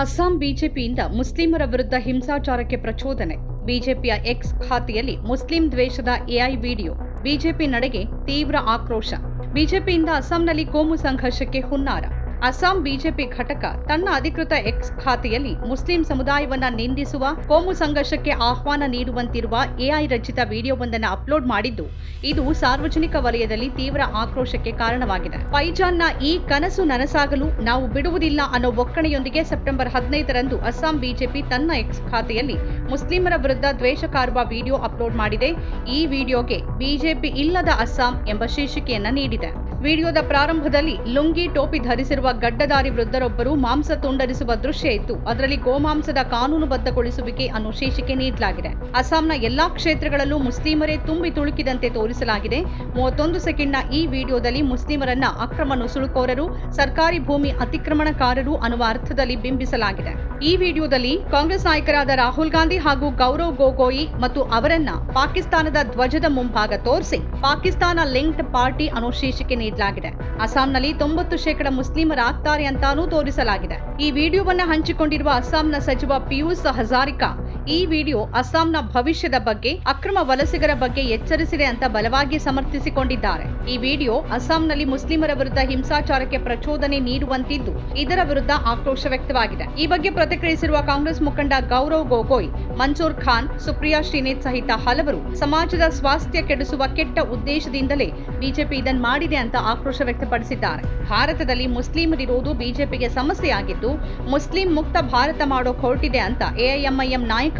ಅಸ್ಸಾಂ ಬಿಜೆಪಿಯಿಂದ ಮುಸ್ಲಿಮರ ವಿರುದ್ಧ ಹಿಂಸಾಚಾರಕ್ಕೆ ಪ್ರಚೋದನೆ. ಬಿಜೆಪಿಯ ಎಕ್ಸ್ ಖಾತೆಯಲ್ಲಿ ಮುಸ್ಲಿಂ ದ್ವೇಷದ ಎಐ ವಿಡಿಯೋ. ಬಿಜೆಪಿ ನಡೆಗೆ ತೀವ್ರ ಆಕ್ರೋಶ. ಬಿಜೆಪಿಯಿಂದ ಅಸ್ಸಾಂನಲ್ಲಿ ಕೋಮು ಸಂಘರ್ಷಕ್ಕೆ ಹುನ್ನಾರ. ಅಸ್ಸಾಂ ಬಿಜೆಪಿ ಘಟಕ ತನ್ನ ಅಧಿಕೃತ ಎಕ್ಸ್ ಖಾತೆಯಲ್ಲಿ ಮುಸ್ಲಿಂ ಸಮುದಾಯವನ್ನು ನಿಂದಿಸುವ, ಕೋಮು ಸಂಘರ್ಷಕ್ಕೆ ಆಹ್ವಾನ ನೀಡುವಂತಿರುವ ಎಐ ರಚಿತ ವಿಡಿಯೋವೊಂದನ್ನು ಅಪ್ಲೋಡ್ ಮಾಡಿದ್ದು, ಇದು ಸಾರ್ವಜನಿಕ ವಲಯದಲ್ಲಿ ತೀವ್ರ ಆಕ್ರೋಶಕ್ಕೆ ಕಾರಣವಾಗಿದೆ. ಪೈಜಾನ್ನ ಈ ಕನಸು ನನಸಾಗಲು ನಾವು ಬಿಡುವುದಿಲ್ಲ ಅನ್ನೋ ಒಕ್ಕಣೆಯೊಂದಿಗೆ ಸೆಪ್ಟೆಂಬರ್ ಹದಿನೈದರಂದು ಅಸ್ಸಾಂ ಬಿಜೆಪಿ ತನ್ನ ಎಕ್ಸ್ ಖಾತೆಯಲ್ಲಿ ಮುಸ್ಲಿಮರ ವಿರುದ್ಧ ದ್ವೇಷ ಕಾರುವ ವಿಡಿಯೋ ಅಪ್ಲೋಡ್ ಮಾಡಿದೆ. ಈ ವಿಡಿಯೋಗೆ ಬಿಜೆಪಿ ಇಲ್ಲದ ಅಸ್ಸಾಂ ಎಂಬ ಶೀರ್ಷಿಕೆಯನ್ನ ನೀಡಿದೆ. ವಿಡಿಯೋದ ಪ್ರಾರಂಭದಲ್ಲಿ ಲುಂಗಿ ಟೋಪಿ ಧರಿಸಿರುವ ಗಡ್ಡಧಾರಿ ವೃದ್ಧರೊಬ್ಬರು ಮಾಂಸ ತುಂಡರಿಸುವ ದೃಶ್ಯ ಇತ್ತು. ಅದರಲ್ಲಿ ಗೋಮಾಂಸದ ಕಾನೂನುಬದ್ಧಗೊಳಿಸುವಿಕೆ ಅನ್ನೋ ಶೀರ್ಷಿಕೆ ನೀಡಲಾಗಿದೆ. ಅಸ್ಸಾಂನ ಎಲ್ಲಾ ಕ್ಷೇತ್ರಗಳಲ್ಲೂ ಮುಸ್ಲಿಮರೇ ತುಂಬಿ ತುಳುಕಿದಂತೆ ತೋರಿಸಲಾಗಿದೆ. ಮೂವತ್ತೊಂದು ಸೆಕೆಂಡ್ನ ಈ ವಿಡಿಯೋದಲ್ಲಿ ಮುಸ್ಲಿಮರನ್ನ ಅಕ್ರಮ ನುಸುಳುಕೋರರು ಸರ್ಕಾರಿ ಭೂಮಿ ಅತಿಕ್ರಮಣಕಾರರು ಅನ್ನುವ ಅರ್ಥದಲ್ಲಿ ಬಿಂಬಿಸಲಾಗಿದೆ. ಈ ವಿಡಿಯೋದಲ್ಲಿ ಕಾಂಗ್ರೆಸ್ ನಾಯಕರಾದ ರಾಹುಲ್ ಗಾಂಧಿ ಹಾಗೂ ಗೌರವ್ ಗೊಗೋಯಿ ಮತ್ತು ಅವರನ್ನ ಪಾಕಿಸ್ತಾನದ ಧ್ವಜದ ಮುಂಭಾಗ ತೋರಿಸಿ ಪಾಕಿಸ್ತಾನ ಲಿಂಕ್ಡ್ ಪಾರ್ಟಿ ಅನ್ನೋ ಶೀರ್ಷಿಕೆ ನೀಡಲಾಗಿದೆ ಅಸ್ಸಾಂನಲ್ಲಿ ತೊಂಬತ್ತು ಶೇಕಡ ಮುಸ್ಲಿಮರಾಗ್ತಾರೆ ಅಂತಾನೂ ತೋರಿಸಲಾಗಿದೆ. ಈ ವಿಡಿಯೋವನ್ನ ಹಂಚಿಕೊಂಡಿರುವ ಅಸ್ಸಾಂನ ಸಚಿವ ಪಿಯೂಸ್ ಹಜಾರಿಕಾ ಈ ವಿಡಿಯೋ ಅಸ್ಸಾಂನ ಭವಿಷ್ಯದ ಬಗ್ಗೆ, ಅಕ್ರಮ ವಲಸಿಗರ ಬಗ್ಗೆ ಎಚ್ಚರಿಸಿದೆ ಅಂತ ಬಲವಾಗಿ ಸಮರ್ಥಿಸಿಕೊಂಡಿದ್ದಾರೆ. ಈ ವಿಡಿಯೋ ಅಸ್ಸಾಂನಲ್ಲಿ ಮುಸ್ಲಿಮರ ವಿರುದ್ಧ ಹಿಂಸಾಚಾರಕ್ಕೆ ಪ್ರಚೋದನೆ ನೀಡುವಂತಿದ್ದು, ಇದರ ವಿರುದ್ಧ ಆಕ್ರೋಶ ವ್ಯಕ್ತವಾಗಿದೆ. ಈ ಬಗ್ಗೆ ಪ್ರತಿಕ್ರಿಯಿಸಿರುವ ಕಾಂಗ್ರೆಸ್ ಮುಖಂಡ ಗೌರವ್ ಗೊಗೋಯ್, ಮನ್ಸೂರ್ ಖಾನ್, ಸುಪ್ರಿಯಾ ಶ್ರೀನೇತ್ ಸಹಿತ ಹಲವರು ಸಮಾಜದ ಸ್ವಾಸ್ಥ್ಯ ಕೆಡಿಸುವ ಕೆಟ್ಟ ಉದ್ದೇಶದಿಂದಲೇ ಬಿಜೆಪಿ ಇದನ್ನು ಮಾಡಿದೆ ಅಂತ ಆಕ್ರೋಶ ವ್ಯಕ್ತಪಡಿಸಿದ್ದಾರೆ. ಭಾರತದಲ್ಲಿ ಮುಸ್ಲಿಮರಿರುವುದು ಬಿಜೆಪಿಗೆ ಸಮಸ್ಯೆಯಾಗಿದ್ದು, ಮುಸ್ಲಿಂ ಮುಕ್ತ ಭಾರತ ಮಾಡೋ ಹೊರಟಿದೆ ಅಂತ ಎಐಎಂಐಎಂ ನಾಯಕ